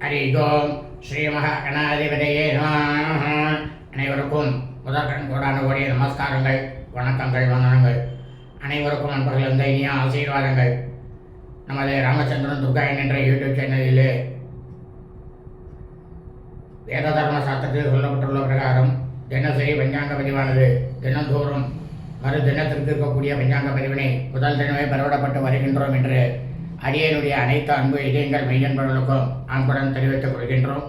ஹரி ஓம் ஸ்ரீ மகாகணாதிபதியே நமः அனைவருக்கும் முதற்கண் கோடான கோடிய நமஸ்காரங்கள் வணக்கங்கள் வந்தனங்கள். அனைவருக்கும் நண்பர்கள் இந்த இனிய ஆசீர்வாதங்கள். நமது ராமச்சந்திரன் துர்காயன் என்ற யூடியூப் சேனலிலே வேத தர்ம சாஸ்திரத்தில் சொல்லப்பட்டுள்ள பிரகாரம் தினசரி பஞ்சாங்க பதிவானது. தினந்தோறும் மறு தினத்திற்கு இருக்கக்கூடிய பஞ்சாங்க பதிவினை முதல் தினமே பரவிடப்பட்டு வருகின்றோம் என்று அடியனுடைய அனைத்து அன்பு இதயங்கள் மெய்யன்பர்களுக்கும் அன்புடன் தெரிவித்துக் கொள்கின்றோம்.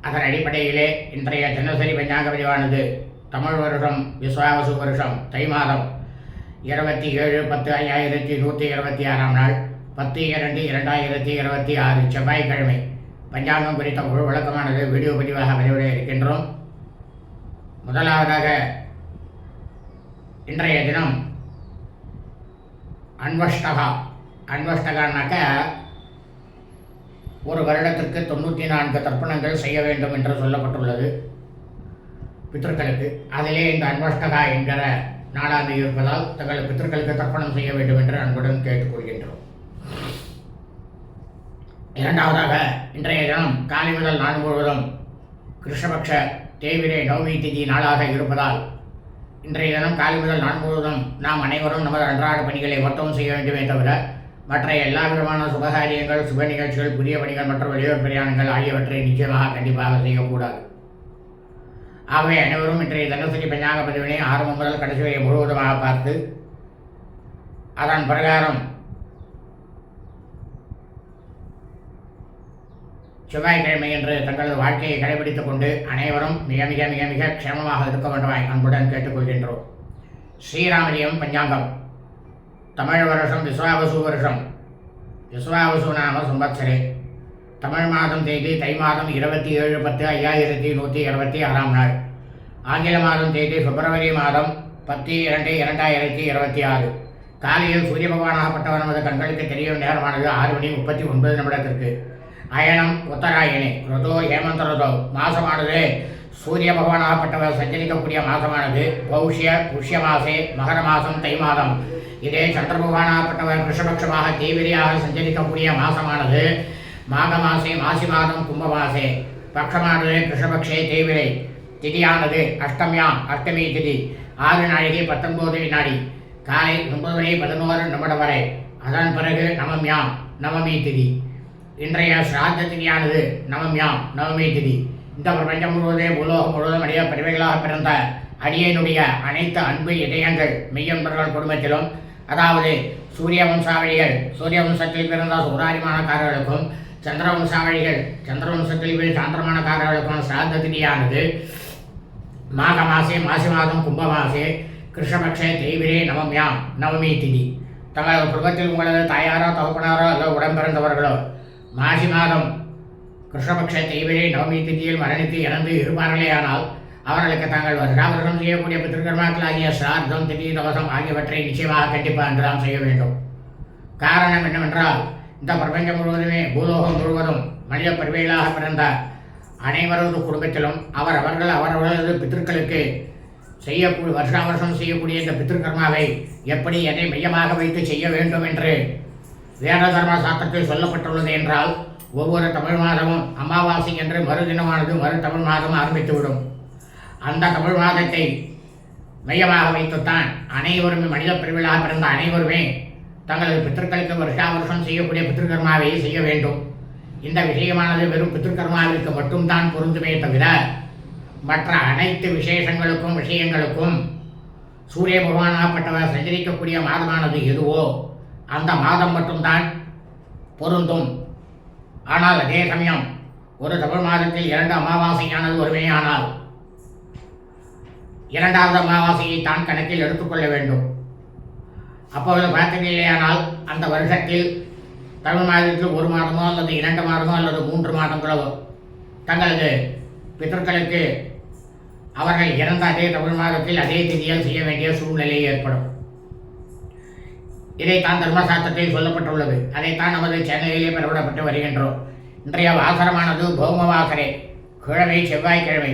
அதன் அடிப்படையிலே இன்றைய தினசரி பஞ்சாங்க பதிவானது தமிழ் வருடம் விஸ்வாவசு வருஷம் தை மாதம் இருபத்தி ஏழு பத்து ஐயாயிரத்தி நூற்றி இருபத்தி ஆறாம் நாள் பத்து இரண்டு இரண்டாயிரத்தி இருபத்தி ஆறு செவ்வாய்க்கிழமை. பஞ்சாங்கம் குறித்த முழு விளக்கமானது வீடியோ பதிவாக வெளியிட இருக்கின்றோம். முதலாவதாக இன்றைய தினம் அன்வஷ்டகா அன்வஷ்டகான்னாக்க ஒரு வருடத்திற்கு தொண்ணூற்றி நான்கு தர்ப்பணங்கள் செய்ய வேண்டும் என்று சொல்லப்பட்டுள்ளது. பித்தர்களுக்கு அதிலே இந்த அன்வஷ்டகா என்கிற நாளாந்து இருப்பதால் தங்கள் பித்தர்களுக்கு தர்ப்பணம் செய்ய வேண்டும் என்று அன்புடன் கேட்டுக்கொள்கின்றோம் இரண்டாவதாக இன்றைய தினம் காலை முதல் நாள் முழுவதும் கிருஷ்ணபக்ஷ தேவிரே நவமி திதி நாளாக இருப்பதால் இன்றைய தினம் காலை முதல் நாள் முழுவதும் நாம் அனைவரும் நமது அன்றாட பணிகளை மட்டும் செய்ய வேண்டுமே தவிர மற்ற எல்லா விதமான சுபகாரியங்கள் சுப நிகழ்ச்சிகள் புதிய பணிகள் மற்றும் வெளியூர் பிரயாணங்கள் ஆகியவற்றை நிச்சயமாக கண்டிப்பாக செய்யக்கூடாது. ஆகவே அனைவரும் இன்றைய தினசரி பஞ்சாங்க பதிவினை ஆரம்பம் முதல் கடைசி வரை முழுவதுமாக பார்த்து அதன் பிரகாரம் செவ்வாய்க்கிழமை என்று தங்களது வாழ்க்கையை கடைபிடித்துக் கொண்டு அனைவரும் மிக மிக மிக மிக க்ஷேமமாக இருக்க வேண்டுமாய் அன்புடன் கேட்டுக்கொள்கின்றோம். ஸ்ரீராமலியம் பஞ்சாங்கம். தமிழ் வருஷம் விஸ்வாபசு வருஷம். விஸ்வாவசு நாம சம்பத்சரே தமிழ் மாதம் தேதி தை மாதம் இருபத்தி ஏழு பத்து ஐயாயிரத்தி நூற்றி இருபத்தி ஆறாம் நாள். ஆங்கில மாதம் தேதி பிப்ரவரி மாதம் பத்து இரண்டு இரண்டாயிரத்தி இருபத்தி ஆறு. காலையில் சூரிய பகவானாகப்பட்டவர் நமது கண்களுக்கு தெரியும் நேரமானது ஆறு மணி முப்பத்தி ஒன்பது நிமிடத்திற்கு. அயனம் உத்தராயணி ருதோ ஹேமந்த ருதோ மாசமானது. சூரிய பகவானாகப்பட்டவர் சஞ்சரிக்கக்கூடிய மாசமானது பௌஷ்ய புஷ்ய மாசே மகர மாதம் தை மாதம். இதே சந்திர பகவானாகப்பட்டவர் கிருஷ்ணபட்சமாக தீவிரியாக சஞ்சரிக்கக்கூடிய மாதமானது மாக மாசே மாசி மாதம் கும்பமாசே பக்ஷமானது கிருஷ்ணபக்ஷே தேவிரை. திதியானது அஷ்டமியாம் அஷ்டமி திதி. ஆறு நாழிகை பத்தொன்பது வினாடி. காலை ஒன்பது மணி பதினோரு நிமிடம் வரை. அதன் பிறகு நவம்யாம் நவமி திதி. இன்றைய சிராத்த திதியானது நவம்யாம் நவமி திதி. இந்த பிரபஞ்சம் முழுவதே பூலோகம் முழுவதும் அடைய பெருமைகளாக பிறந்த அடியனுடைய அனைத்து அன்பு இதயங்கள் மெய்யன்பர்கள் குடும்பத்திலும் அதாவது சூரிய வம்சாவளிகள் சூரிய வம்சத்தில் பிறந்த சூராரிமானக்காரர்களுக்கும் சந்திர வம்சாவளிகள் சந்திர வம்சத்தில் பிறந்த சாந்திரமானக்காரர்களுக்கும் சிராத்த திதியானது மாக மாசே மாசி மாதம் கும்ப மாசே கிருஷ்ணபக்ஷே தெய்விரே நவமியாம் நவமி திதி. தங்களது குடும்பத்தில் உங்களது தாயாரோ தகப்பனாரோ அல்லது உடன்பிறந்தவர்களோ மாசி மாதம் கிருஷ்ணபக்ஷ தேய்விரே நவமி திதியில் மரணித்து இறந்து இருப்பார்களேயானால் அவர்களுக்கு தாங்கள் வருடாவருடம் செய்யக்கூடிய பித்திருக்கர்மாக்களாகிய சிரார்த்தம் திதி தவசம் ஆகியவற்றை நிச்சயமாக கண்டிப்பாக என்றுதான் செய்ய வேண்டும். காரணம் என்னவென்றால் இந்த பிரபஞ்சம் முழுவதுமே பூலோகம் முழுவதும் மனித பிறவைகளாக பிறந்த அனைவரது குடும்பத்திலும் அவர் அவர்கள் அவரவர்களது பித்திருக்களுக்கு செய்யக்கூடிய வருஷா வருஷம் செய்யக்கூடிய இந்த பித்திருக்கர்மாவை எப்படி எதை மையமாக வைத்து செய்ய வேண்டும் என்று வேத தர்ம சாத்திரத்தில் சொல்லப்பட்டுள்ளது என்றால் ஒவ்வொரு தமிழ் மாதமும் அமாவாசை என்று மறுதினமானது மறு தமிழ் மாதம் ஆரம்பித்துவிடும். அந்த தமிழ் மாதத்தை மையமாக வைத்துத்தான் அனைவருமே மனித பிரிவிழாக பிறந்த அனைவருமே தங்களது பித்திருக்களுக்கு வருஷா வருஷம் செய்யக்கூடிய பித்திருக்கர்மாவை செய்ய வேண்டும். இந்த விஷயமானது வெறும் பித்திருக்கர்மாவிற்கு மட்டும்தான் பொருந்துமே தவிர மற்ற அனைத்து விசேஷங்களுக்கும் விஷயங்களுக்கும் சூரிய பகவானாகப்பட்டவர் சஞ்சரிக்கக்கூடிய மாதமானது எதுவோ அந்த மாதம் மட்டும்தான் பொருந்தும். ஆனால் அதே சமயம் ஒரு தமிழ் மாதத்தில் இரண்டு அமாவாசையானது ஒருமையானால் இரண்டாவது அமாவாசையை தான் கணக்கில் எடுத்துக்கொள்ள வேண்டும். அப்பொழுது பார்த்தீர்களேயானால் அந்த வருஷத்தில் தமிழ் மாதத்தில் ஒரு மாதமோ அல்லது இரண்டு மாதமோ அல்லது மூன்று மாதங்களோ தங்களது பித்தர்களுக்கு அவர்கள் இறந்த அதே தமிழ் மாதத்தில் அதே திதியால் செய்ய வேண்டிய சூழ்நிலை ஏற்படும். இதைத்தான் தர்மசாஸ்திரத்தில் சொல்லப்பட்டுள்ளது. அதைத்தான் நமது சேனலிலே பெறவிடப்பட்டு வருகின்றோம். இன்றைய வாசரமானது பௌம வாசரே கிழமை செவ்வாய்க்கிழமை.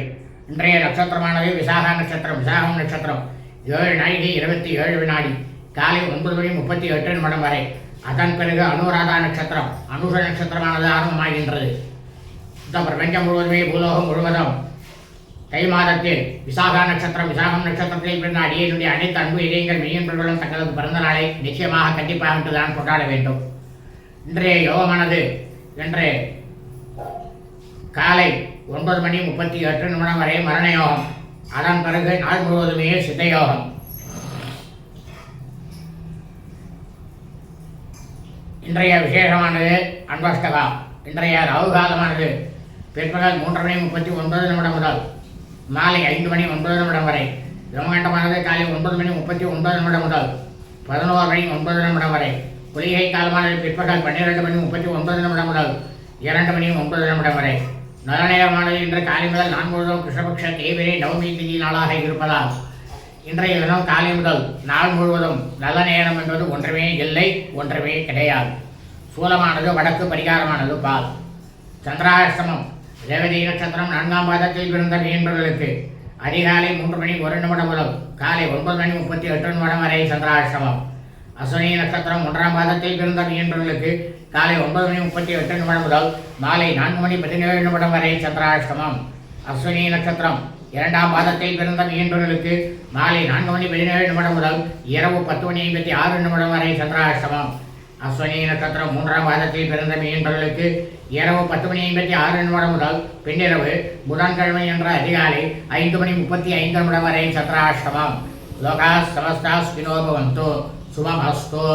இன்றைய நட்சத்திரமானது விசாகா நட்சத்திரம் விசாகம் நட்சத்திரம். ஏழு நாழிகை இருபத்தி ஏழு வினாடி. காலை ஒன்பது மணி முப்பத்தி எட்டு நிமிடம் வரை. அதன் பிறகு அனுராதா நட்சத்திரம். அனுஷ நட்சத்திரமானது ஆரம்பமாகின்றது. இந்த பிரபஞ்சம் முழுவதுமே பூலோகம் முழுவதும் தை மாதத்தில் விசாகா நட்சத்திரம் விசாகம் நட்சத்திரத்தில் பிறந்த அடியனுடைய அனைத்து அன்பு இதயங்கள் மெய்யன்பர்களும் தங்களது பிறந்த நாளை நிச்சயமாக கண்டிப்பாக என்று தான் கொண்டாட வேண்டும். இன்றைய யோகமானது இன்று காலை ஒன்பது மணி முப்பத்தி எட்டு நிமிடம் வரை மரண யோகம். அதன் பிறகு நாள் முழுவதுமே சித்த யோகம். இன்றைய விசேஷமானது அன்பஷ்டகா இன்றைய ராகு காலமானது பிற்பகல் மூன்று மணி முப்பத்தி ஒன்பது நிமிடம் முதல். மாலை ஐந்து மணி ஒன்பது நிமிடம் வரை. பிரம்மாண்டமானது காலை ஒன்பது மணி முப்பத்தி ஒன்பது நிமிடம் முதல் பதினோரு மணி ஒன்பது நிமிடம் வரை. குளிகை காலமானது பிற்பகல் பன்னிரெண்டு மணி முப்பத்தி ஒன்பது நிமிடம் முதல் இரண்டு மணி ஒன்பது நிமிடம் வரை. நல்ல நேரமானது இன்று காலை முதல் நான்கு முழுவதும் கிருஷ்ணபக்ஷ தேவிரை நவமி திதி நாளாக இருப்பதால் இன்றைய தினம் காலை முதல் நாள் முழுவதும் நல்ல நேரம் என்பது ஒன்றுமே இல்லை ஒன்றுமே கிடையாது. சூலமானது வடக்கு பரிகாரமானது பால். சந்திராசிரமம் ரேவதி நட்சத்திரம் நான்காம் பாதத்தில் பிறந்த மீன்பர்களுக்கு அதிகாலை மூன்று மணி ஒரு நிமிடம் முதல் காலை ஒன்பது மணி முப்பத்தி எட்டு நிமிடம் வரை சந்திராசிரமம். அஸ்வினி நட்சத்திரம் ஒன்றாம் பாதத்தில் பிறந்த மீன்பர்களுக்கு காலை ஒன்பது மணி முப்பத்தி எட்டு நிமிடம் முதல் மாலை நான்கு மணி பதினேழு நிமிடம் வரை சந்திராஷ்டமம் அஸ்வினி நட்சத்திரம் இரண்டாம் பாதத்தில் பிறந்த மீன்பர்களுக்கு மாலை நான்கு மணி பதினேழு நிமிடம் முதல் இரவு பத்து மணி ஐம்பத்தி ஆறு நிமிடம் வரை சந்திராஷ்டமம் அஸ்வினி நட்சத்திரம் மூன்றாம் பாதத்தில் பிறந்த மீன்பர்களுக்கு இரவு பத்து மணி ஐம்பத்தி ஆறு நிமிடம் முதல் பின்னிரவு புதன்கிழமை என்ற அதிகாலை ஐந்து மணி முப்பத்தி ஐந்து நிமிடம் வரை சத்ராஷ்டமம் லோகா சமஸ்தா ஸ்பினோ பவந்து சுபமஸ்து